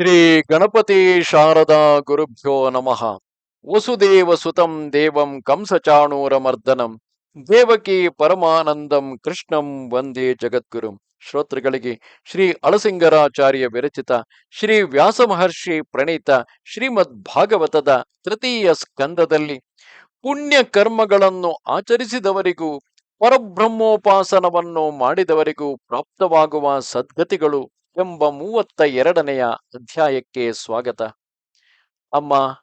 ಶ್ರೀ ಗಣಪತಿ ಶಾರದಾ ಗುರುಭ್ಯೋ ನಮಃ. ವಸುದೇವ ಸುತಂ ದೇವಂ ಕಂಸಚಾಣೂರಮರ್ದನಂ ದೇವಕಿ ಪರಮಾನಂದಂ ಕೃಷ್ಣಂ ವಂದೇ ಜಗದ್ಗುರುಂ. ಶ್ರೋತೃಗಳಿಗೆ ಶ್ರೀ ಅಳಸಿಂಗರಾಚಾರ್ಯ ವಿರಚಿತ, ಶ್ರೀ ವ್ಯಾಸ ಮಹರ್ಷಿ ಪ್ರಣೀತ, ಶ್ರೀಮದ್ ಭಾಗವತದ ತೃತೀಯ ಸ್ಕಂದದಲ್ಲಿ ಪುಣ್ಯ ಕರ್ಮಗಳನ್ನು ಆಚರಿಸಿದವರಿಗೂ, ಪರಬ್ರಹ್ಮೋಪಾಸನವನ್ನು ಮಾಡಿದವರಿಗೂ ಪ್ರಾಪ್ತವಾಗುವ ಸದ್ಗತಿಗಳು ಎಂಬ ಮೂವತ್ತ ಎರಡನೆಯ ಅಧ್ಯಾಯಕ್ಕೆ ಸ್ವಾಗತ. ಅಮ್ಮ,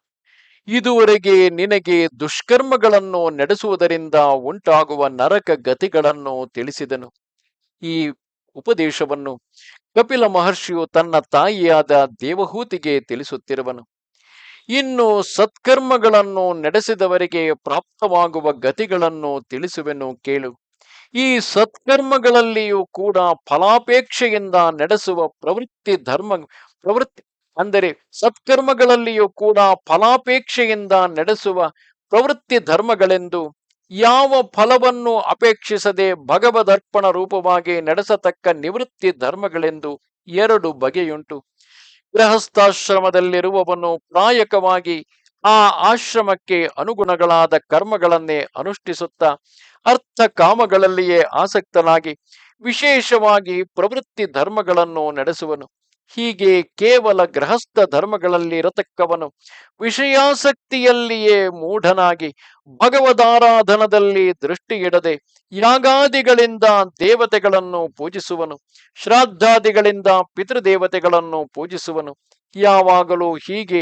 ಇದುವರೆಗೆ ನಿನಗೆ ದುಷ್ಕರ್ಮಗಳನ್ನು ನಡೆಸುವುದರಿಂದ ಉಂಟಾಗುವ ನರಕ ಗತಿಗಳನ್ನು ತಿಳಿಸಿದನು. ಈ ಉಪದೇಶವನ್ನು ಕಪಿಲ ಮಹರ್ಷಿಯು ತನ್ನ ತಾಯಿಯಾದ ದೇವಹೂತಿಗೆ ತಿಳಿಸುತ್ತಿರುವನು. ಇನ್ನು ಸತ್ಕರ್ಮಗಳನ್ನು ನಡೆಸಿದವರಿಗೆ ಪ್ರಾಪ್ತವಾಗುವ ಗತಿಗಳನ್ನು ತಿಳಿಸುವೆನು ಕೇಳು. ಈ ಸತ್ಕರ್ಮಗಳಲ್ಲಿಯೂ ಕೂಡ ಫಲಾಪೇಕ್ಷೆಯಿಂದ ನಡೆಸುವ ಪ್ರವೃತ್ತಿ ಧರ್ಮ, ಪ್ರವೃತ್ತಿ ಅಂದರೆ ಸತ್ಕರ್ಮಗಳಲ್ಲಿಯೂ ಕೂಡ ಫಲಾಪೇಕ್ಷೆಯಿಂದ ನಡೆಸುವ ಪ್ರವೃತ್ತಿ ಧರ್ಮಗಳೆಂದು ಯಾವ ಫಲವನ್ನು ಅಪೇಕ್ಷಿಸದೆ ಭಗವದರ್ಪಣ ರೂಪವಾಗಿ ನಡೆಸತಕ್ಕ ನಿವೃತ್ತಿ ಧರ್ಮಗಳೆಂದು ಎರಡು ಬಗೆಯುಂಟು. ಗೃಹಸ್ಥಾಶ್ರಮದಲ್ಲಿರುವವನು ಪ್ರಾಯಕವಾಗಿ ಆ ಆಶ್ರಮಕ್ಕೆ ಅನುಗುಣಗಳಾದ ಕರ್ಮಗಳನ್ನೇ ಅನುಷ್ಠಿಸುತ್ತಾ ಅರ್ಥ ಕಾಮಗಳಲ್ಲಿಯೇ ಆಸಕ್ತನಾಗಿ ವಿಶೇಷವಾಗಿ ಪ್ರವೃತ್ತಿ ಧರ್ಮಗಳನ್ನು ನಡೆಸುವನು. ಹೀಗೆ ಕೇವಲ ಗೃಹಸ್ಥ ಧರ್ಮಗಳಲ್ಲಿ ಇರತಕ್ಕವನು ವಿಷಯಾಸಕ್ತಿಯಲ್ಲಿಯೇ ಮೂಢನಾಗಿ ಭಗವದಾರಾಧನದಲ್ಲಿ ದೃಷ್ಟಿಯಿಡದೆ ಯಾಗಾದಿಗಳಿಂದ ದೇವತೆಗಳನ್ನು ಪೂಜಿಸುವನು, ಶ್ರಾದ್ದಾದಿಗಳಿಂದ ಪಿತೃದೇವತೆಗಳನ್ನು ಪೂಜಿಸುವನು ಯಾವಾಗಲೂ ಹೀಗೆ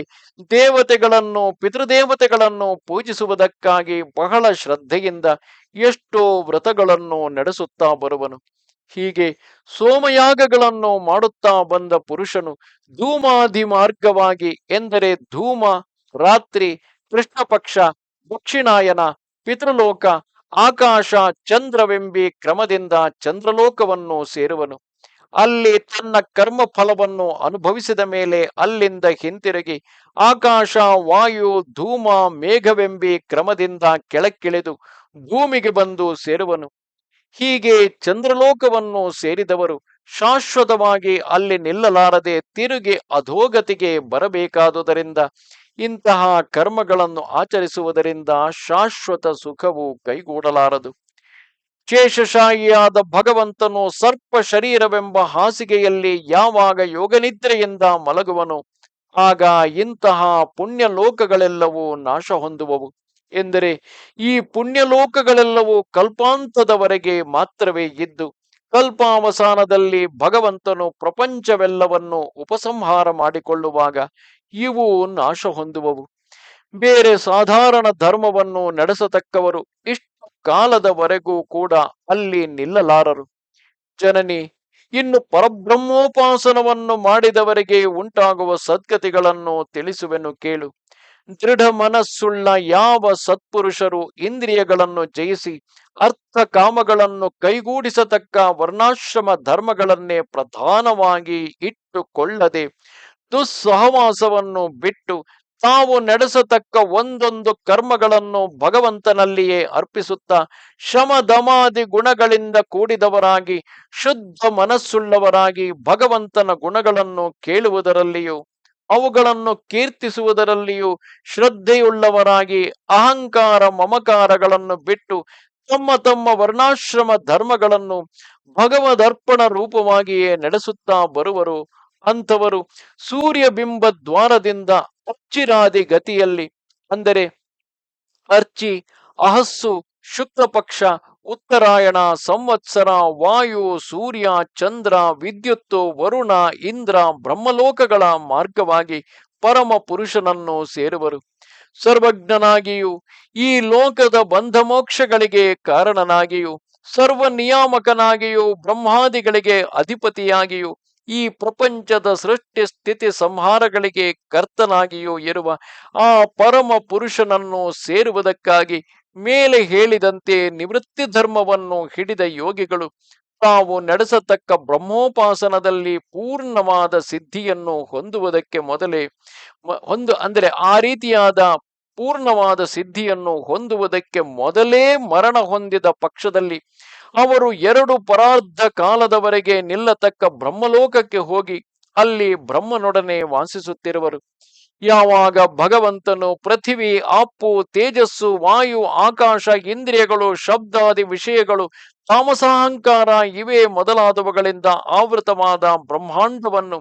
ದೇವತೆಗಳನ್ನು, ಪಿತೃದೇವತೆಗಳನ್ನು ಪೂಜಿಸುವುದಕ್ಕಾಗಿ ಬಹಳ ಶ್ರದ್ಧೆಯಿಂದ ಎಷ್ಟೋ ವ್ರತಗಳನ್ನು ನಡೆಸುತ್ತಾ ಬರುವನು. ಹೀಗೆ ಸೋಮಯಾಗಗಳನ್ನು ಮಾಡುತ್ತಾ ಬಂದ ಪುರುಷನು ಧೂಮಾಧಿ ಮಾರ್ಗವಾಗಿ ಎಂದರೆ ಧೂಮ, ರಾತ್ರಿ ಕೃಷ್ಣ ಪಕ್ಷ ದಕ್ಷಿಣಾಯನ, ಪಿತೃಲೋಕ, ಆಕಾಶ ಚಂದ್ರವೆಂಬಿ ಕ್ರಮದಿಂದ ಚಂದ್ರಲೋಕವನ್ನು ಸೇರುವನು. ಅಲ್ಲಿ ತನ್ನ ಕರ್ಮ ಫಲವನ್ನು ಅನುಭವಿಸಿದ ಮೇಲೆ ಅಲ್ಲಿಂದ ಹಿಂತಿರುಗಿ ಆಕಾಶ, ವಾಯು, ಧೂಮ, ಮೇಘವೆಂಬಿ ಕ್ರಮದಿಂದ ಕೆಳಕ್ಕಿಳಿದು ಭೂಮಿಗೆ ಬಂದು ಸೇರುವನು. ಹೀಗೆ ಚಂದ್ರಲೋಕವನ್ನು ಸೇರಿದವರು ಶಾಶ್ವತವಾಗಿ ಅಲ್ಲಿ ನಿಲ್ಲಲಾರದೆ ತಿರುಗಿ ಅಧೋಗತಿಗೆ ಬರಬೇಕಾದುದರಿಂದ, ಇಂತಹ ಕರ್ಮಗಳನ್ನು ಆಚರಿಸುವುದರಿಂದ ಶಾಶ್ವತ ಸುಖವು ಕೈಗೂಡಲಾರದು. ಶೇಷಶಾಹಿಯಾದ ಭಗವಂತನು ಸರ್ಪ ಶರೀರವೆಂಬ ಹಾಸಿಗೆಯಲ್ಲಿ ಯಾವಾಗ ಯೋಗನಿದ್ರೆಯಿಂದ ಮಲಗುವನು, ಆಗ ಇಂತಹ ಪುಣ್ಯ ಲೋಕಗಳೆಲ್ಲವೂ ನಾಶ ಹೊಂದುವವು ಎಂದರೆ ಈ ಪುಣ್ಯಲೋಕಗಳೆಲ್ಲವೂ ಕಲ್ಪಾಂತದವರೆಗೆ ಮಾತ್ರವೇ ಇದ್ದು, ಕಲ್ಪಾವಸಾನದಲ್ಲಿ ಭಗವಂತನು ಪ್ರಪಂಚವೆಲ್ಲವನ್ನು ಉಪಸಂಹಾರ ಮಾಡಿಕೊಳ್ಳುವಾಗ ಇವು ನಾಶ ಹೊಂದುವವು ಬೇರೆ ಸಾಧಾರಣ ಧರ್ಮವನ್ನು ನಡೆಸತಕ್ಕವರು ಇಷ್ಟು ಕಾಲದವರೆಗೂ ಕೂಡ ಅಲ್ಲಿ ನಿಲ್ಲಲಾರರು. ಜನನಿ, ಇನ್ನು ಪರಬ್ರಹ್ಮೋಪಾಸನವನ್ನು ಮಾಡಿದವರಿಗೆ ಉಂಟಾಗುವ ಸದ್ಗತಿಗಳನ್ನು ತಿಳಿಸುವೆನು ಕೇಳು. ದೃಢ ಮನಸ್ಸುಳ್ಳ ಯಾವ ಸತ್ಪುರುಷರು ಇಂದ್ರಿಯಗಳನ್ನು ಜಯಿಸಿ ಅರ್ಥ ಕಾಮಗಳನ್ನು ಕೈಗೂಡಿಸತಕ್ಕ ವರ್ಣಾಶ್ರಮ ಧರ್ಮಗಳನ್ನೇ ಪ್ರಧಾನವಾಗಿ ಇಟ್ಟುಕೊಳ್ಳದೆ ದುಸ್ಸಹವಾಸವನ್ನು ಬಿಟ್ಟು ತಾವು ನಡೆಸತಕ್ಕ ಒಂದೊಂದು ಕರ್ಮಗಳನ್ನು ಭಗವಂತನಲ್ಲಿಯೇ ಅರ್ಪಿಸುತ್ತಾ ಶಮದಮಾದಿ ಗುಣಗಳಿಂದ ಕೂಡಿದವರಾಗಿ, ಶುದ್ಧ ಮನಸ್ಸುಳ್ಳವರಾಗಿ ಭಗವಂತನ ಗುಣಗಳನ್ನು ಕೇಳುವುದರಲ್ಲಿಯೂ, ಅವುಗಳನ್ನು ಕೀರ್ತಿಸುವುದರಲ್ಲಿಯೂ ಶ್ರದ್ಧೆಯುಳ್ಳವರಾಗಿ ಅಹಂಕಾರ ಮಮಕಾರಗಳನ್ನು ಬಿಟ್ಟು ತಮ್ಮ ತಮ್ಮ ವರ್ಣಾಶ್ರಮ ಧರ್ಮಗಳನ್ನು ಭಗವದರ್ಪಣ ರೂಪವಾಗಿಯೇ ನಡೆಸುತ್ತಾ ಬರುವರು. ಅಂಥವರು ಸೂರ್ಯಬಿಂಬ ದ್ವಾರದಿಂದ ಅಚ್ಚಿರಾದಿ ಗತಿಯಲ್ಲಿ, ಅಂದರೆ ಅರ್ಚಿ, ಅಹಸ್ಸು ಶುಕ್ಲ ಪಕ್ಷ ಉತ್ತರಾಯಣ, ಸಂವತ್ಸರ, ವಾಯು, ಸೂರ್ಯ, ಚಂದ್ರ, ವಿದ್ಯುತ್ತು, ವರುಣ, ಇಂದ್ರ, ಬ್ರಹ್ಮಲೋಕಗಳ ಮಾರ್ಗವಾಗಿ ಪರಮ ಪುರುಷನನ್ನು ಸೇರುವರು. ಸರ್ವಜ್ಞನಾಗಿಯೂ, ಈ ಲೋಕದ ಬಂಧ ಮೋಕ್ಷಗಳಿಗೆ ಕಾರಣನಾಗಿಯೂ ಸರ್ವ ನಿಯಾಮಕನಾಗಿಯೂ ಬ್ರಹ್ಮಾದಿಗಳಿಗೆ ಅಧಿಪತಿಯಾಗಿಯೂ ಈ ಪ್ರಪಂಚದ ಸೃಷ್ಟಿ ಸ್ಥಿತಿ ಸಂಹಾರಗಳಿಗೆ ಕರ್ತನಾಗಿಯೂ ಇರುವ ಆ ಪರಮ ಪುರುಷನನ್ನು ಸೇರುವುದಕ್ಕಾಗಿ ಮೇಲೆ ಹೇಳಿದಂತೆ ನಿವೃತ್ತಿ ಧರ್ಮವನ್ನು ಹಿಡಿದ ಯೋಗಿಗಳು ತಾವು ನಡೆಸತಕ್ಕ ಬ್ರಹ್ಮೋಪಾಸನದಲ್ಲಿ ಪೂರ್ಣವಾದ ಸಿದ್ಧಿಯನ್ನು ಹೊಂದುವುದಕ್ಕೆ ಮೊದಲೇ ಒಂದು ಅಂದರೆ ಆ ರೀತಿಯಾದ ಪೂರ್ಣವಾದ ಸಿದ್ಧಿಯನ್ನು ಹೊಂದುವುದಕ್ಕೆ ಮೊದಲೇ ಮರಣ ಹೊಂದಿದ ಪಕ್ಷದಲ್ಲಿ ಅವರು ಎರಡು ಪರಾರ್ಧ ಕಾಲದವರೆಗೆ ನಿಲ್ಲತಕ್ಕ ಬ್ರಹ್ಮಲೋಕಕ್ಕೆ ಹೋಗಿ ಅಲ್ಲಿ ಬ್ರಹ್ಮನೊಡನೆ ವಾಸಿಸುತ್ತಿರುವರು. ಯಾವಾಗ ಭಗವಂತನು ಪೃಥಿವಿ ಆಪ್ಪು ತೇಜಸ್ಸು, ವಾಯು, ಆಕಾಶ, ಇಂದ್ರಿಯಗಳು, ಶಬ್ದಾದಿ ವಿಷಯಗಳು, ತಾಮಸಾಹಂಕಾರ ಇವೇ ಮೊದಲಾದವುಗಳಿಂದ ಆವೃತವಾದ ಬ್ರಹ್ಮಾಂಡವನ್ನು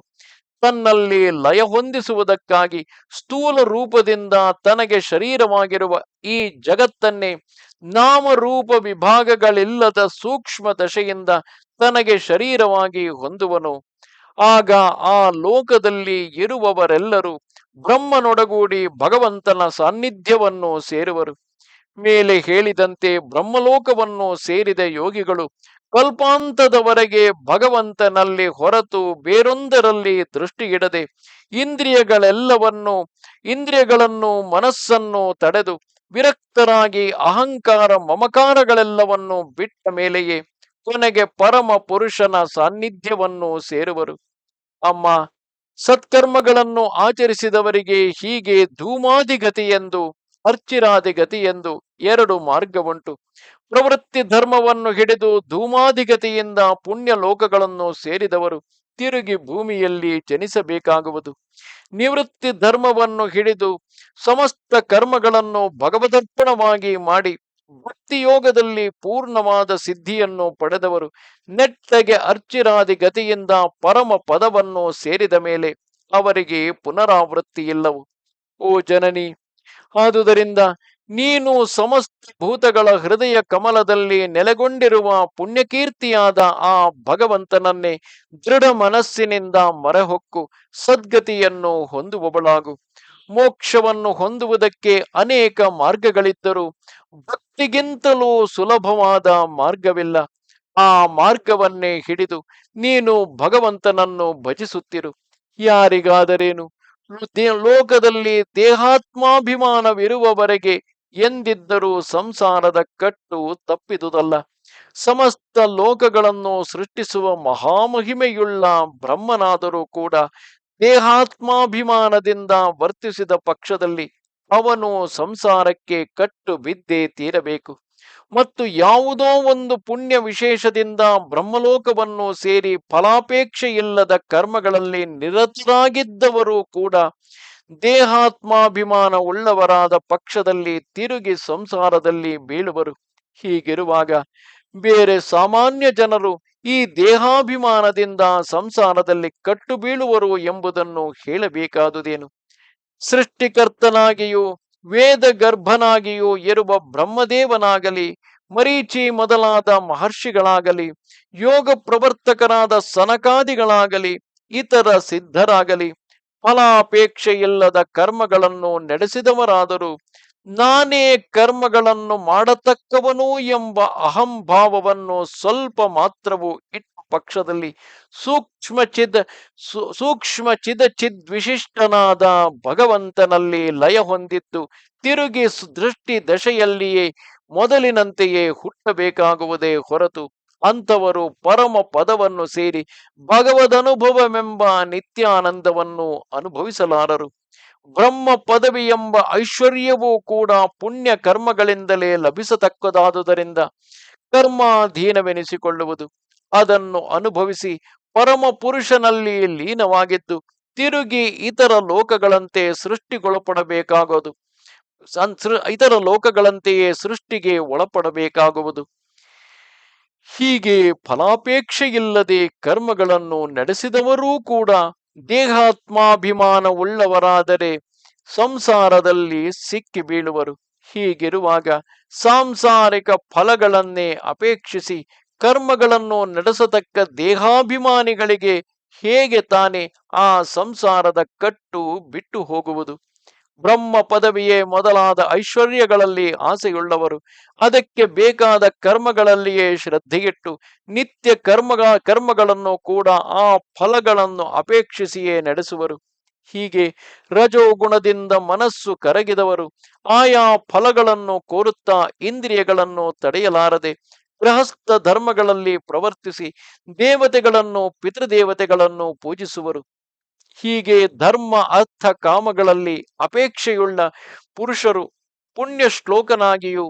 ತನ್ನಲ್ಲಿ ಲಯ ಹೊಂದಿಸುವುದಕ್ಕಾಗಿ ಸ್ಥೂಲ ರೂಪದಿಂದ ತನಗೆ ಶರೀರವಾಗಿರುವ ಈ ಜಗತ್ತನ್ನೇ ನಾಮರೂಪ ವಿಭಾಗಗಳಿಲ್ಲದ ಸೂಕ್ಷ್ಮ ದಶೆಯಿಂದ ತನಗೆ ಶರೀರವಾಗಿ ಹೊಂದುವನು. ಆಗ ಆ ಲೋಕದಲ್ಲಿ ಇರುವವರೆಲ್ಲರೂ ಬ್ರಹ್ಮನೊಡಗೂಡಿ ಭಗವಂತನ ಸಾನ್ನಿಧ್ಯವನ್ನು ಸೇರುವರು. ಮೇಲೆ ಹೇಳಿದಂತೆ ಬ್ರಹ್ಮಲೋಕವನ್ನು ಸೇರಿದ ಯೋಗಿಗಳು ಕಲ್ಪಾಂತದವರೆಗೆ ಭಗವಂತನಲ್ಲಿ ಹೊರತು ಬೇರೊಂದರಲ್ಲಿ ದೃಷ್ಟಿಯಿಡದೆ ಇಂದ್ರಿಯಗಳೆಲ್ಲವನ್ನು, ಇಂದ್ರಿಯಗಳನ್ನು ಮನಸ್ಸನ್ನು ತಡೆದು ವಿರಕ್ತರಾಗಿ ಅಹಂಕಾರ ಮಮಕಾರಗಳೆಲ್ಲವನ್ನು ಬಿಟ್ಟ ಮೇಲೆಯೇ ಕೊನೆಗೆ ಪರಮ ಪುರುಷನ ಸಾನ್ನಿಧ್ಯವನ್ನು ಸೇರುವರು. ಅಮ್ಮ, ಸತ್ಕರ್ಮಗಳನ್ನು ಆಚರಿಸಿದವರಿಗೆ ಹೀಗೆ ಧೂಮಾದಿಗತಿ ಎಂದು ಅರ್ಚಿರಾದಿಗತಿ ಎಂದು ಎರಡು ಮಾರ್ಗವುಂಟು. ಪ್ರವೃತ್ತಿ ಧರ್ಮವನ್ನು ಹಿಡಿದು ಧೂಮಾಧಿಗತಿಯಿಂದ ಪುಣ್ಯ ಲೋಕಗಳನ್ನು ಸೇರಿದವರು ತಿರುಗಿ ಭೂಮಿಯಲ್ಲಿ ಜನಿಸಬೇಕಾಗುವುದು. ನಿವೃತ್ತಿ ಧರ್ಮವನ್ನು ಹಿಡಿದು ಸಮಸ್ತ ಕರ್ಮಗಳನ್ನು ಭಗವದರ್ಪಣವಾಗಿ ಮಾಡಿ ಭಕ್ತಿಯೋಗದಲ್ಲಿ ಪೂರ್ಣವಾದ ಸಿದ್ಧಿಯನ್ನು ಪಡೆದವರು ನೆಟ್ಟಗೆ ಅರ್ಚಿರಾದಿ ಗತಿಯಿಂದ ಪರಮ ಪದವನ್ನು ಸೇರಿದ ಮೇಲೆ ಅವರಿಗೆ ಪುನರಾವೃತ್ತಿ ಇಲ್ಲವು ಓ ಜನನಿ! ಆದುದರಿಂದ ನೀನು ಸಮಸ್ತ ಭೂತಗಳ ಹೃದಯ ಕಮಲದಲ್ಲಿ ನೆಲೆಗೊಂಡಿರುವ ಪುಣ್ಯಕೀರ್ತಿಯಾದ ಆ ಭಗವಂತನನ್ನೇ ದೃಢ ಮನಸ್ಸಿನಿಂದ ಮರೆಹೊಕ್ಕು ಸದ್ಗತಿಯನ್ನು ಹೊಂದುವವಳಾಗು. ಮೋಕ್ಷವನ್ನು ಹೊಂದುವುದಕ್ಕೆ ಅನೇಕ ಮಾರ್ಗಗಳಿದ್ದರೂ ಭಕ್ತಿಗಿಂತಲೂ ಸುಲಭವಾದ ಮಾರ್ಗವಿಲ್ಲ. ಆ ಮಾರ್ಗವನ್ನೇ ಹಿಡಿದು ನೀನು ಭಗವಂತನನ್ನು ಭಜಿಸುತ್ತಿರು. ಯಾರಿಗಾದರೇನು? ಲೋಕದಲ್ಲಿ ದೇಹಾತ್ಮಾಭಿಮಾನವಿರುವವರೆಗೆ ಎಂದಿದ್ದರೂ ಸಂಸಾರದ ಕಟ್ಟು ತಪ್ಪಿದುದಲ್ಲ. ಸಮಸ್ತ ಲೋಕಗಳನ್ನು ಸೃಷ್ಟಿಸುವ ಮಹಾಮಹಿಮೆಯುಳ್ಳ ಬ್ರಹ್ಮನಾದರೂ ಕೂಡ ದೇಹಾತ್ಮಾಭಿಮಾನದಿಂದ ವರ್ತಿಸಿದ ಪಕ್ಷದಲ್ಲಿ ಅವನು ಸಂಸಾರಕ್ಕೆ ಕಟ್ಟು ಬಿದ್ದೇ ತೀರಬೇಕು. ಮತ್ತು ಯಾವುದೋ ಒಂದು ಪುಣ್ಯ ವಿಶೇಷದಿಂದ ಬ್ರಹ್ಮಲೋಕವನ್ನು ಸೇರಿ ಫಲಾಪೇಕ್ಷೆ ಇಲ್ಲದ ಕರ್ಮಗಳಲ್ಲಿ ನಿರತರಾಗಿದ್ದವರು ಕೂಡ ದೇಹಾತ್ಮಾಭಿಮಾನ ಉಳ್ಳವರಾದ ಪಕ್ಷದಲ್ಲಿ ತಿರುಗಿ ಸಂಸಾರದಲ್ಲಿ ಬೀಳುವರು. ಹೀಗಿರುವಾಗ ಬೇರೆ ಸಾಮಾನ್ಯ ಜನರು ಈ ದೇಹಾಭಿಮಾನದಿಂದ ಸಂಸಾರದಲ್ಲಿ ಕಟ್ಟು ಬೀಳುವರು ಎಂಬುದನ್ನು ಹೇಳಬೇಕಾದುದೇನು? ಸೃಷ್ಟಿಕರ್ತನಾಗಿಯೂ ವೇದ ಗರ್ಭನಾಗಿಯೂ ಇರುವ ಬ್ರಹ್ಮದೇವನಾಗಲಿ, ಮರೀಚಿ ಮೊದಲಾದ ಮಹರ್ಷಿಗಳಾಗಲಿ, ಯೋಗ ಪ್ರವರ್ತಕರಾದ ಸನಕಾದಿಗಳಾಗಲಿ, ಇತರ ಸಿದ್ಧರಾಗಲಿ, ಫಲಾಪೇಕ್ಷೆಯಿಲ್ಲದ ಕರ್ಮಗಳನ್ನು ನಡೆಸಿದವರಾದರೂ. ನಾನೇ ಕರ್ಮಗಳನ್ನು ಮಾಡತಕ್ಕವನು ಎಂಬ ಅಹಂಭಾವವನ್ನು ಸ್ವಲ್ಪ ಮಾತ್ರವೂ ಇಟ್ಟ ಪಕ್ಷದಲ್ಲಿ ಸೂಕ್ಷ್ಮ ಚಿದ್ ಸೂಕ್ಷ್ಮ ಚಿದ ಚಿದ್ ವಿಶಿಷ್ಟನಾದ ಭಗವಂತನಲ್ಲಿ ಲಯ ಹೊಂದಿದ್ದು ತಿರುಗಿ ದೃಷ್ಟಿ ದಶೆಯಲ್ಲಿಯೇ ಮೊದಲಿನಂತೆಯೇ ಹುಟ್ಟಬೇಕಾಗುವುದೇ ಹೊರತು ಅಂಥವರು ಪರಮ ಪದವನ್ನು ಸೇರಿ ಭಗವದನುಭವವೆಂಬ ನಿತ್ಯಾನಂದವನ್ನು ಅನುಭವಿಸಲಾರರು. ಬ್ರಹ್ಮ ಪದವಿ ಎಂಬ ಐಶ್ವರ್ಯವೂ ಕೂಡ ಪುಣ್ಯ ಕರ್ಮಗಳಿಂದಲೇ ಲಭಿಸತಕ್ಕದಾದುದರಿಂದ ಕರ್ಮಾಧೀನವೆನಿಸಿಕೊಳ್ಳುವುದು. ಅದನ್ನು ಅನುಭವಿಸಿ ಪರಮ ಪುರುಷನಲ್ಲಿ ಲೀನವಾಗಿದ್ದು ತಿರುಗಿ ಇತರ ಲೋಕಗಳಂತೆ ಸೃಷ್ಟಿಗೊಳಪಡಬೇಕಾಗೋದು. ಸನ್- ಇತರ ಲೋಕಗಳಂತೆಯೇ ಸೃಷ್ಟಿಗೆ ಒಳಪಡಬೇಕಾಗುವುದು. ಹೀಗೆ ಫಲಾಪೇಕ್ಷೆಯಿಲ್ಲದೆ ಕರ್ಮಗಳನ್ನು ನಡೆಸಿದವರೂ ಕೂಡ ದೇಹಾತ್ಮಾಭಿಮಾನ ಉಳ್ಳವರಾದರೆ ಸಂಸಾರದಲ್ಲಿ ಸಿಕ್ಕಿ ಬೀಳುವರು ಹೀಗಿರುವಾಗ ಸಾಂಸಾರಿಕ ಫಲಗಳನ್ನೇ ಅಪೇಕ್ಷಿಸಿ ಕರ್ಮಗಳನ್ನು ನಡೆಸತಕ್ಕ ದೇಹಾಭಿಮಾನಿಗಳಿಗೆ ಹೇಗೆ ತಾನೇ ಆ ಸಂಸಾರದ ಕಟ್ಟು ಬಿಟ್ಟು ಹೋಗುವುದು? ಬ್ರಹ್ಮ ಪದವಿಯೇ ಮೊದಲಾದ ಐಶ್ವರ್ಯಗಳಲ್ಲಿ ಆಸೆಯುಳ್ಳವರು. ಅದಕ್ಕೆ ಬೇಕಾದ ಕರ್ಮಗಳಲ್ಲಿಯೇ ಶ್ರದ್ಧೆಯಿಟ್ಟು ನಿತ್ಯ ಕರ್ಮಗ, ಕರ್ಮಗಳನ್ನು ಕೂಡ ಆ ಫಲಗಳನ್ನು ಅಪೇಕ್ಷಿಸಿಯೇ ನಡೆಸುವರು. ಹೀಗೆ ರಜೋಗುಣದಿಂದ ಮನಸ್ಸು ಕರಗಿದವರು. ಆಯಾ ಫಲಗಳನ್ನು ಕೋರುತ್ತಾ ಇಂದ್ರಿಯಗಳನ್ನು ತಡೆಯಲಾರದೆ ಗೃಹಸ್ಥ ಧರ್ಮಗಳಲ್ಲಿ ಪ್ರವರ್ತಿಸಿ ದೇವತೆಗಳನ್ನು, ಪಿತೃದೇವತೆಗಳನ್ನು ಪೂಜಿಸುವರು. ಹೀಗೆ ಧರ್ಮ, ಅರ್ಥ, ಕಾಮಗಳಲ್ಲಿ ಅಪೇಕ್ಷೆಯುಳ್ಳ ಪುರುಷರು ಪುಣ್ಯ ಶ್ಲೋಕನಾಗಿಯೂ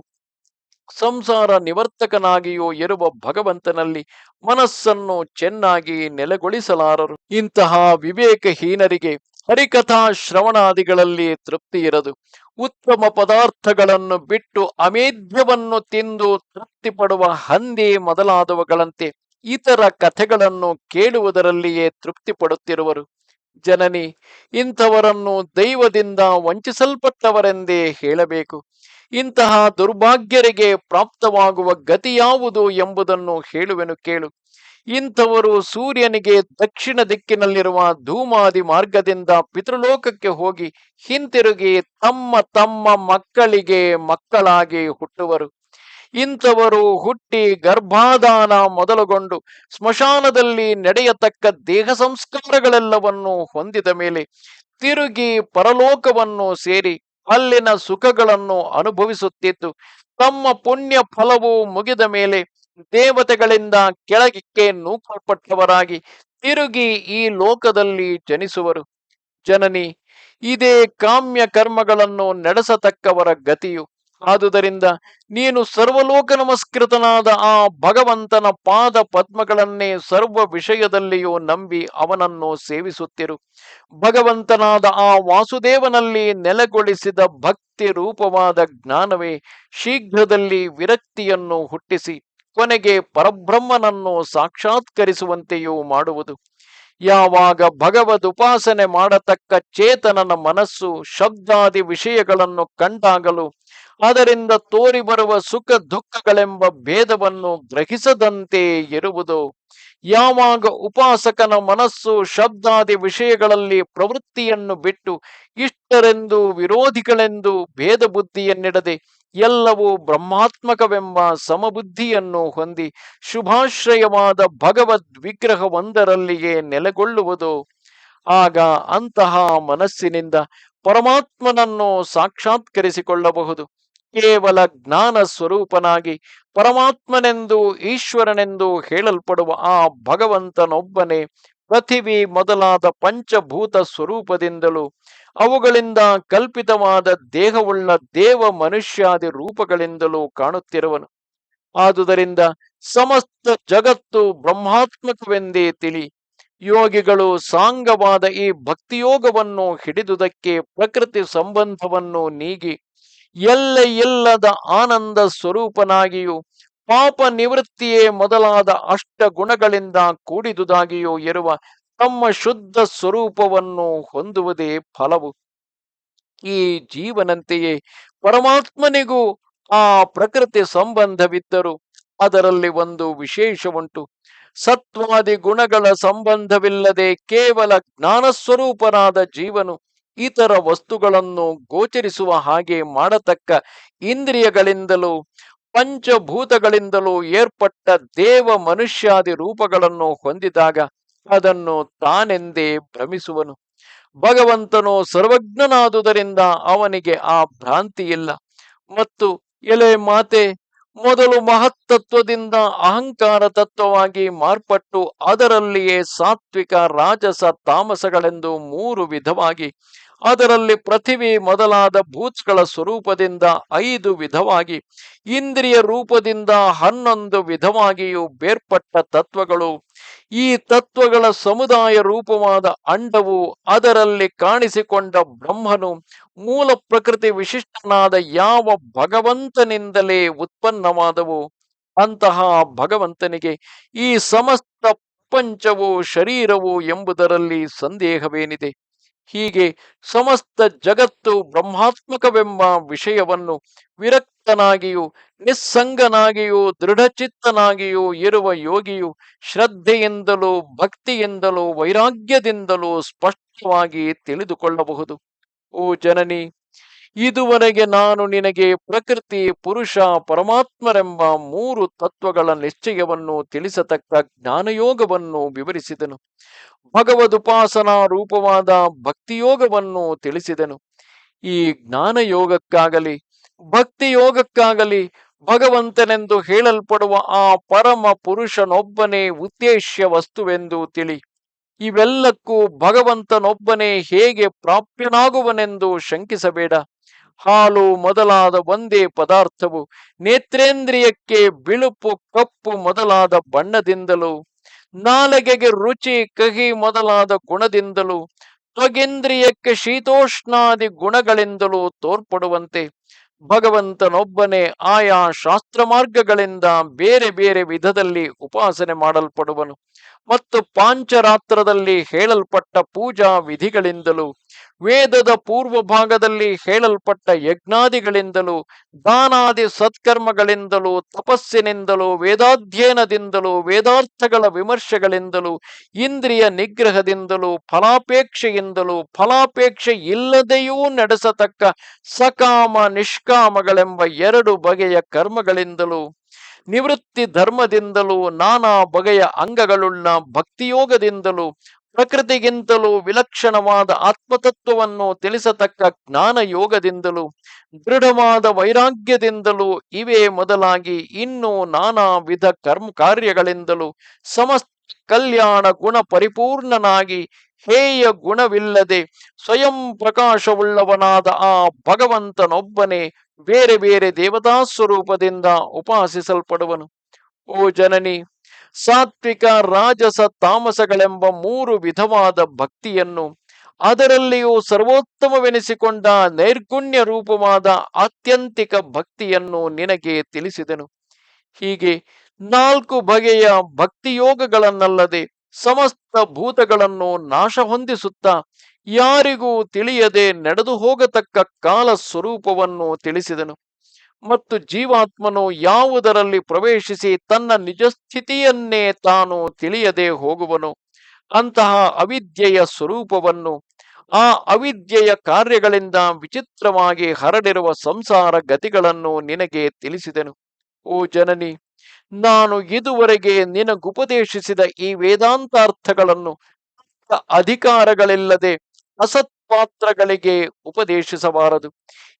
ಸಂಸಾರ ನಿವರ್ತಕನಾಗಿಯೂ ಇರುವ ಭಗವಂತನಲ್ಲಿ ಮನಸ್ಸನ್ನು ಚೆನ್ನಾಗಿ ನೆಲೆಗೊಳಿಸಲಾರರು. ಇಂತಹ ವಿವೇಕಹೀನರಿಗೆ ಹರಿಕಥಾ ಶ್ರವಣಾದಿಗಳಲ್ಲಿ ತೃಪ್ತಿ ಇರದು. ಉತ್ತಮ ಪದಾರ್ಥಗಳನ್ನು ಬಿಟ್ಟು ಅಮೇಧ್ಯವನ್ನು ತಿಂದು ತೃಪ್ತಿ ಪಡುವ ಹಂದಿ ಮೊದಲಾದವುಗಳಂತೆ ಇತರ ಕಥೆಗಳನ್ನು ಕೇಳುವುದರಲ್ಲಿಯೇ ತೃಪ್ತಿ ಪಡುತ್ತಿರುವರು ಜನನಿ, ಇಂಥವರನ್ನು ದೈವದಿಂದ ವಂಚಿಸಲ್ಪಟ್ಟವರೆಂದೇ ಹೇಳಬೇಕು. ಇಂತಹ ದುರ್ಭಾಗ್ಯರಿಗೆ ಪ್ರಾಪ್ತವಾಗುವ ಗತಿ ಯಾವುದು ಎಂಬುದನ್ನು ಹೇಳುವೆನು ಕೇಳು. ಇಂಥವರು ಸೂರ್ಯನಿಗೆ ದಕ್ಷಿಣ ದಿಕ್ಕಿನಲ್ಲಿರುವ ಧೂಮಾದಿ ಮಾರ್ಗದಿಂದ ಪಿತೃಲೋಕಕ್ಕೆ ಹೋಗಿ ಹಿಂತಿರುಗಿ ತಮ್ಮ ತಮ್ಮ ಮಕ್ಕಳಿಗೆ ಮಕ್ಕಳಾಗಿ ಹುಟ್ಟುವರು. ಇಂಥವರು ಹುಟ್ಟಿ ಗರ್ಭಾಧಾನ ಮೊದಲುಗೊಂಡು ಸ್ಮಶಾನದಲ್ಲಿ ನಡೆಯತಕ್ಕ ದೇಹ ಸಂಸ್ಕಾರಗಳೆಲ್ಲವನ್ನು ಹೊಂದಿದ ಮೇಲೆ ತಿರುಗಿ ಪರಲೋಕವನ್ನು ಸೇರಿ ಅಲ್ಲಿನ ಸುಖಗಳನ್ನು ಅನುಭವಿಸುತ್ತಿತ್ತು ತಮ್ಮ ಪುಣ್ಯ ಫಲವು ಮುಗಿದ ಮೇಲೆ ದೇವತೆಗಳಿಂದ ಕೆಳಗಿಕ್ಕೆ ನೂಕಲ್ಪಟ್ಟವರಾಗಿ ತಿರುಗಿ ಈ ಲೋಕದಲ್ಲಿ ಜನಿಸುವರು. ಜನನಿ, ಇದೇ ಕಾಮ್ಯ ಕರ್ಮಗಳನ್ನು ನಡೆಸತಕ್ಕವರ ಗತಿಯು ಆದುದರಿಂದ ನೀನು ಸರ್ವಲೋಕ ನಮಸ್ಕೃತನಾದ ಆ ಭಗವಂತನ ಪಾದ ಪದ್ಮಗಳನ್ನೇ ಸರ್ವ ವಿಷಯದಲ್ಲಿಯೂ ನಂಬಿ ಅವನನ್ನು ಸೇವಿಸುತ್ತಿರು. ಭಗವಂತನಾದ ಆ ವಾಸುದೇವನಲ್ಲಿ ನೆಲೆಗೊಳಿಸಿದ ಭಕ್ತಿ ರೂಪವಾದ ಜ್ಞಾನವೇ ಶೀಘ್ರದಲ್ಲಿ ವಿರಕ್ತಿಯನ್ನು ಹುಟ್ಟಿಸಿ, ಕೊನೆಗೆ ಪರಬ್ರಹ್ಮನನ್ನು ಸಾಕ್ಷಾತ್ಕರಿಸುವಂತೆಯೂ ಮಾಡುವುದು. ಯಾವಾಗ ಭಗವದ್ ಉಪಾಸನೆ ಮಾಡತಕ್ಕ ಚೇತನನ ಮನಸ್ಸು ಶಬ್ದಾದಿ ವಿಷಯಗಳನ್ನು ಕಂಡಾಗಲು, ಅದರಿಂದ ತೋರಿ ಬರುವ ಸುಖ ದುಃಖಗಳೆಂಬ ಭೇದವನ್ನು ಗ್ರಹಿಸದಂತೆ ಇರುವುದು. ಯಾವಾಗ ಉಪಾಸಕನ ಮನಸ್ಸು ಶಬ್ದಾದಿ ವಿಷಯಗಳಲ್ಲಿ ಪ್ರವೃತ್ತಿಯನ್ನು ಬಿಟ್ಟು ಇಷ್ಟರೆಂದು ವಿರೋಧಿಗಳೆಂದು ಭೇದ ಬುದ್ಧಿಯನ್ನಿಡದೆ ಎಲ್ಲವೂ ಬ್ರಹ್ಮಾತ್ಮಕವೆಂಬ ಸಮಬುದ್ಧಿಯನ್ನು ಹೊಂದಿ ಶುಭಾಶ್ರಯವಾದ ಭಗವದ್ ವಿಗ್ರಹವೊಂದರಲ್ಲಿಯೇ ನೆಲೆಗೊಳ್ಳುವುದು. ಆಗ ಅಂತಹ ಮನಸ್ಸಿನಿಂದ ಪರಮಾತ್ಮನನ್ನು ಸಾಕ್ಷಾತ್ಕರಿಸಿಕೊಳ್ಳಬಹುದು. ಕೇವಲ ಜ್ಞಾನ ಸ್ವರೂಪನಾಗಿ ಪರಮಾತ್ಮನೆಂದು ಈಶ್ವರನೆಂದು ಹೇಳಲ್ಪಡುವ ಆ ಭಗವಂತನೊಬ್ಬನೇ ಪೃಥಿವಿ ಮೊದಲಾದ ಪಂಚಭೂತ ಸ್ವರೂಪದಿಂದಲೂ ಅವುಗಳಿಂದ ಕಲ್ಪಿತವಾದ ದೇಹವುಳ್ಳ ದೇವ ಮನುಷ್ಯಾದಿ ರೂಪಗಳಿಂದಲೂ ಕಾಣುತ್ತಿರುವನು. ಆದುದರಿಂದ ಸಮಸ್ತ ಜಗತ್ತು ಬ್ರಹ್ಮಾತ್ಮಕವೆಂದೇ ತಿಳಿ, ಯೋಗಿಗಳು ಸಾಂಗವಾದ ಈ ಭಕ್ತಿಯೋಗವನ್ನು ಹಿಡಿದುದಕ್ಕೆ ಪ್ರಕೃತಿ ಸಂಬಂಧವನ್ನು ನೀಗಿ, ಎಲ್ಲ ಎಲ್ಲದ ಆನಂದ ಸ್ವರೂಪನಾಗಿಯೂ, ಪಾಪ ನಿವೃತ್ತಿಯೇ ಮೊದಲಾದ ಅಷ್ಟ ಗುಣಗಳಿಂದ ಕೂಡಿದುದಾಗಿಯೂ ಇರುವ ತಮ್ಮ ಶುದ್ಧ ಸ್ವರೂಪವನ್ನು ಹೊಂದುವುದೇ ಫಲವು. ಈ ಜೀವನಂತೆಯೇ ಪರಮಾತ್ಮನಿಗೂ ಆ ಪ್ರಕೃತಿ ಸಂಬಂಧವಿದ್ದರೂ ಅದರಲ್ಲಿ ಒಂದು ವಿಶೇಷವುಂಟು. ಸತ್ವಾದಿ ಗುಣಗಳ ಸಂಬಂಧವಿಲ್ಲದೆ ಕೇವಲ ಜ್ಞಾನಸ್ವರೂಪನಾದ ಜೀವನು ಇತರ ವಸ್ತುಗಳನ್ನು ಗೋಚರಿಸುವ ಹಾಗೆ ಮಾಡತಕ್ಕ ಇಂದ್ರಿಯಗಳಿಂದಲೂ ಪಂಚಭೂತಗಳಿಂದಲೂ ಏರ್ಪಟ್ಟ ದೇವ ಮನುಷ್ಯಾದಿ ರೂಪಗಳನ್ನು ಹೊಂದಿದಾಗ ಅದನ್ನು ತಾನೆಂದೇ ಭ್ರಮಿಸುವನು. ಭಗವಂತನು ಸರ್ವಜ್ಞನಾದುದರಿಂದ ಅವನಿಗೆ ಆ ಭ್ರಾಂತಿ ಇಲ್ಲ ಮತ್ತು ಎಲೆ ಮಾತೆ ಮೊದಲು ಮಹತ್ತತ್ವದಿಂದ ಅಹಂಕಾರ ತತ್ವವಾಗಿ ಮಾರ್ಪಟ್ಟು ಅದರಲ್ಲಿಯೇ ಸಾತ್ವಿಕ ರಾಜಸ ತಾಮಸಗಳೆಂದು ಮೂರು ವಿಧವಾಗಿ, ಅದರಲ್ಲಿ ಪೃಥಿವಿ ಮೊದಲಾದ ಭೂತ್ಗಳ ಸ್ವರೂಪದಿಂದ ಐದು ವಿಧವಾಗಿ, ಇಂದ್ರಿಯ ರೂಪದಿಂದ ಹನ್ನೊಂದು ವಿಧವಾಗಿಯೂ ಬೇರ್ಪಟ್ಟ ತತ್ವಗಳು ಈ ತತ್ವಗಳ ಸಮುದಾಯ ರೂಪವಾದ ಅಂಡವು ಅದರಲ್ಲಿ ಕಾಣಿಸಿಕೊಂಡ ಬ್ರಹ್ಮನು ಮೂಲ ಪ್ರಕೃತಿ ವಿಶಿಷ್ಟನಾದ ಯಾವ ಭಗವಂತನಿಂದಲೇ ಉತ್ಪನ್ನವಾದವು, ಅಂತಹ ಭಗವಂತನಿಗೆ ಈ ಸಮಸ್ತ ಪ್ರಪಂಚವು ಶರೀರವು ಎಂಬುದರಲ್ಲಿ ಸಂದೇಹವೇನಿದೆ. ಹೀಗೆ ಸಮಸ್ತ ಜಗತ್ತು ಬ್ರಹ್ಮಾತ್ಮಕವೆಂಬ ವಿಷಯವನ್ನು ವಿರಕ್ತನಾಗಿಯೂ, ನಿಸ್ಸಂಗನಾಗಿಯೂ, ದೃಢಚಿತ್ತನಾಗಿಯೂ ಇರುವ ಯೋಗಿಯು ಶ್ರದ್ಧೆಯಿಂದಲೂ, ಭಕ್ತಿಯಿಂದಲೂ, ವೈರಾಗ್ಯದಿಂದಲೂ ಸ್ಪಷ್ಟವಾಗಿ ತಿಳಿದುಕೊಳ್ಳಬಹುದು. ಓ ಜನನಿ ಇದುವರೆಗೆ ನಾನು ನಿನಗೆ ಪ್ರಕೃತಿ, ಪುರುಷ, ಪರಮಾತ್ಮರೆಂಬ ಮೂರು ತತ್ವಗಳ ನಿಶ್ಚಯವನ್ನು ತಿಳಿಸತಕ್ಕ ಜ್ಞಾನಯೋಗವನ್ನು ವಿವರಿಸಿದನು. ಭಗವದುಪಾಸನಾ ರೂಪವಾದ ಭಕ್ತಿಯೋಗವನ್ನು ತಿಳಿಸಿದನು. ಈ ಜ್ಞಾನಯೋಗಕ್ಕಾಗಲಿ, ಭಕ್ತಿಯೋಗಕ್ಕಾಗಲಿ ಭಗವಂತನೆಂದು ಹೇಳಲ್ಪಡುವ ಆ ಪರಮ ಪುರುಷನೊಬ್ಬನೇ ಉದ್ದೇಶ್ಯ ವಸ್ತುವೆಂದು ತಿಳಿ. ಇವೆಲ್ಲಕ್ಕೂ ಭಗವಂತನೊಬ್ಬನೇ ಹೇಗೆ ಪ್ರಾಪ್ಯನಾಗುವನೆಂದು ಶಂಕಿಸಬೇಡ. ಹಾಲು ಮೊದಲಾದ ಒಂದೇ ಪದಾರ್ಥವು ನೇತ್ರೇಂದ್ರಿಯಕ್ಕೆ ಬಿಳುಪು ಕಪ್ಪು ಮೊದಲಾದ ಬಣ್ಣದಿಂದಲೂ, ನಾಲಗೆಗೆ ರುಚಿ ಕಹಿ ಮೊದಲಾದ ಗುಣದಿಂದಲೂ, ತ್ವಗೇಂದ್ರಿಯಕ್ಕೆ ಶೀತೋಷ್ಣಾದಿ ಗುಣಗಳಿಂದಲೂ ತೋರ್ಪಡುವಂತೆ, ಭಗವಂತನೊಬ್ಬನೇ ಆಯಾ ಶಾಸ್ತ್ರ ಮಾರ್ಗಗಳಿಂದ ಬೇರೆ ಬೇರೆ ವಿಧದಲ್ಲಿ ಉಪಾಸನೆ ಮಾಡಲ್ಪಡುವನು. ಮತ್ತು ಪಾಂಚರಾತ್ರದಲ್ಲಿ ಹೇಳಲ್ಪಟ್ಟ ಪೂಜಾ ವಿಧಿಗಳಿಂದಲೂ, ವೇದದ ಪೂರ್ವ ಭಾಗದಲ್ಲಿ ಹೇಳಲ್ಪಟ್ಟ ಯಜ್ಞಾದಿಗಳಿಂದಲೂ, ದಾನಾದಿ ಸತ್ಕರ್ಮಗಳಿಂದಲೂ, ತಪಸ್ಸಿನಿಂದಲೂ, ವೇದಾಧ್ಯಯನದಿಂದಲೂ, ವೇದಾರ್ಥಗಳ ವಿಮರ್ಶೆಗಳಿಂದಲೂ, ಇಂದ್ರಿಯ ನಿಗ್ರಹದಿಂದಲೂ, ಫಲಾಪೇಕ್ಷೆಯಿಂದಲೂ, ಫಲಾಪೇಕ್ಷೆ ಇಲ್ಲದೆಯೂ ನಡೆಸತಕ್ಕ ಸಕಾಮ ನಿಷ್ಕಾಮಗಳೆಂಬ ಎರಡು ಬಗೆಯ ಕರ್ಮಗಳಿಂದಲೂ ನಿವೃತ್ತಿ ಧರ್ಮದಿಂದಲೂ ನಾನಾ ಬಗೆಯ ಅಂಗಗಳುಳ್ಳ ಭಕ್ತಿಯೋಗದಿಂದಲೂ ಪ್ರಕೃತಿಗಿಂತಲೂ ವಿಲಕ್ಷಣವಾದ ಆತ್ಮತತ್ವವನ್ನು ತಿಳಿಸತಕ್ಕ ಜ್ಞಾನ ಯೋಗದಿಂದಲೂ ದೃಢವಾದ ವೈರಾಗ್ಯದಿಂದಲೂ ಇವೇ ಮೊದಲಾಗಿ ಇನ್ನೂ ನಾನಾ ವಿಧ ಕರ್ಮ ಕಾರ್ಯಗಳಿಂದಲೂ ಸಮಸ್ತ ಕಲ್ಯಾಣ ಗುಣ ಪರಿಪೂರ್ಣನಾಗಿ ಹೇಯ ಗುಣವಿಲ್ಲದೆ ಸ್ವಯಂ ಪ್ರಕಾಶವುಳ್ಳವನಾದ ಆ ಭಗವಂತನೊಬ್ಬನೇ ಬೇರೆ ಬೇರೆ ದೇವತಾ ಸ್ವರೂಪದಿಂದ ಉಪಾಸಿಸಲ್ಪಡುವನು. ಓ ಜನನಿ, ಸಾತ್ವಿಕ ರಾಜಸ ತಾಮಸಗಳೆಂಬ ಮೂರು ವಿಧವಾದ ಭಕ್ತಿಯನ್ನು ಅದರಲ್ಲಿಯೂ ಸರ್ವೋತ್ತಮವೆನಿಸಿಕೊಂಡ ನೈರ್ಗುಣ್ಯ ರೂಪವಾದ ಆತ್ಯಂತಿಕ ಭಕ್ತಿಯನ್ನು ನಿನಗೆ ತಿಳಿಸಿದನು. ಹೀಗೆ ನಾಲ್ಕು ಬಗೆಯ ಭಕ್ತಿಯೋಗಗಳನ್ನಲ್ಲದೆ ಸಮಸ್ತ ಭೂತಗಳನ್ನು ನಾಶ ಹೊಂದಿಸುತ್ತಾ ಯಾರಿಗೂ ತಿಳಿಯದೆ ನಡೆದು ಹೋಗತಕ್ಕ ಕಾಲ ಸ್ವರೂಪವನ್ನು ತಿಳಿಸಿದನು. ಮತ್ತು ಜೀವಾತ್ಮನು ಯಾವುದರಲ್ಲಿ ಪ್ರವೇಶಿಸಿ ತನ್ನ ನಿಜ ಸ್ಥಿತಿಯನ್ನೇ ತಾನು ತಿಳಿಯದೆ ಹೋಗುವನು. ಅಂತಹ ಅವಿದ್ಯೆಯ ಸ್ವರೂಪವನ್ನು, ಆ ಅವಿದ್ಯೆಯ ಕಾರ್ಯಗಳಿಂದ ವಿಚಿತ್ರವಾಗಿ ಹರಡಿರುವ ಸಂಸಾರ ಗತಿಗಳನ್ನು ನಿನಗೆ ತಿಳಿಸಿದನು. ಓ ಜನನಿ, ನಾನು ಇದುವರೆಗೆ ನಿನಗುಪದೇಶಿಸಿದ ಈ ವೇದಾಂತಾರ್ಥಗಳನ್ನು ಅಧಿಕಾರಗಳಿಲ್ಲದೆ ಅಸತ್ಪಾತ್ರಗಳಿಗೆ ಉಪದೇಶಿಸಬಾರದು.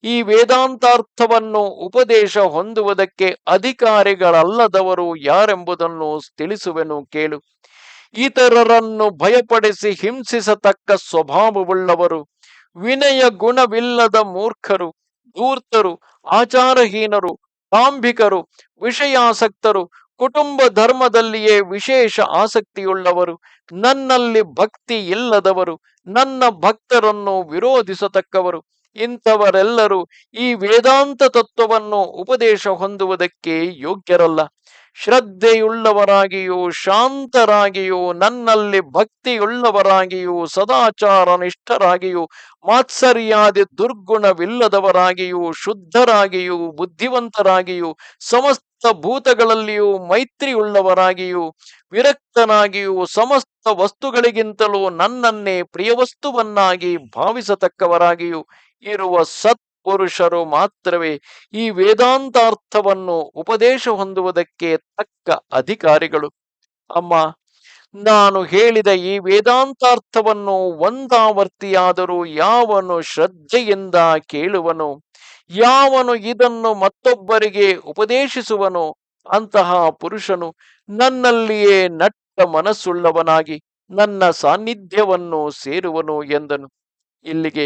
ಈ ವೇದಾಂತಾರ್ಥವನ್ನು ಉಪದೇಶ ಹೊಂದುವುದಕ್ಕೆ ಅಧಿಕಾರಿಗಳಲ್ಲದವರು ಯಾರೆಂಬುದನ್ನು ತಿಳಿಸುವೆನು ಕೇಳು. ಇತರರನ್ನು ಭಯಪಡಿಸಿ ಹಿಂಸಿಸತಕ್ಕ ಸ್ವಭಾವವುಳ್ಳವರು, ವಿನಯ ಗುಣವಿಲ್ಲದ ಮೂರ್ಖರು, ಧೂರ್ತರು, ಆಚಾರಹೀನರು ಕಾಂಭಿಕರು ವಿಷಯಾಸಕ್ತರು ಕುಟುಂಬ ಧರ್ಮದಲ್ಲಿಯೇ ವಿಶೇಷ ಆಸಕ್ತಿಯುಳ್ಳವರು, ನನ್ನಲ್ಲಿ ಭಕ್ತಿ ಇಲ್ಲದವರು, ನನ್ನ ಭಕ್ತರನ್ನು ವಿರೋಧಿಸತಕ್ಕವರು, ಇಂಥವರೆಲ್ಲರೂ ಈ ವೇದಾಂತ ತತ್ವವನ್ನು ಉಪದೇಶ ಹೊಂದುವುದಕ್ಕೆ ಯೋಗ್ಯರಲ್ಲ. ಶ್ರದ್ಧೆಯುಳ್ಳವರಾಗಿಯೂ ಶಾಂತರಾಗಿಯೂ ನನ್ನಲ್ಲಿ ಭಕ್ತಿಯುಳ್ಳವರಾಗಿಯೂ ಸದಾಚಾರ ನಿಷ್ಠರಾಗಿಯೂ ಮಾತ್ಸರ್ಯಾದಿ ದುರ್ಗುಣವಿಲ್ಲದವರಾಗಿಯೂ ಶುದ್ಧರಾಗಿಯೂ ಬುದ್ಧಿವಂತರಾಗಿಯೂ ಸಮಸ್ತ ಭೂತಗಳಲ್ಲಿಯೂ ಮೈತ್ರಿಯುಳ್ಳವರಾಗಿಯೂ ವಿರಕ್ತನಾಗಿಯೂ ಸಮಸ್ತ ವಸ್ತುಗಳಿಗಿಂತಲೂ ನನ್ನನ್ನೇ ಪ್ರಿಯವಸ್ತುವನ್ನಾಗಿ ಭಾವಿಸತಕ್ಕವರಾಗಿಯೂ ಇರುವ ಸತ್ಪುರುಷರು ಮಾತ್ರವೇ ಈ ವೇದಾಂತಾರ್ಥವನ್ನು ಉಪದೇಶ ಹೊಂದುವುದಕ್ಕೆ ತಕ್ಕ ಅಧಿಕಾರಿಗಳು. ಅಮ್ಮ, ನಾನು ಹೇಳಿದ ಈ ವೇದಾಂತಾರ್ಥವನ್ನು ಒಂದಾವರ್ತಿಯಾದರೂ ಯಾವನು ಶ್ರದ್ಧೆಯಿಂದ ಕೇಳುವನು? ಯಾವನು ಇದನ್ನು ಮತ್ತೊಬ್ಬರಿಗೆ ಉಪದೇಶಿಸುವನು? ಅಂತಹ ಪುರುಷನು ನನ್ನಲ್ಲಿಯೇ ನಟ್ಟ ಮನಸ್ಸುಳ್ಳವನಾಗಿ ನನ್ನ ಸಾನ್ನಿಧ್ಯವನ್ನು ಸೇರುವನು ಎಂದನು. ಇಲ್ಲಿಗೆ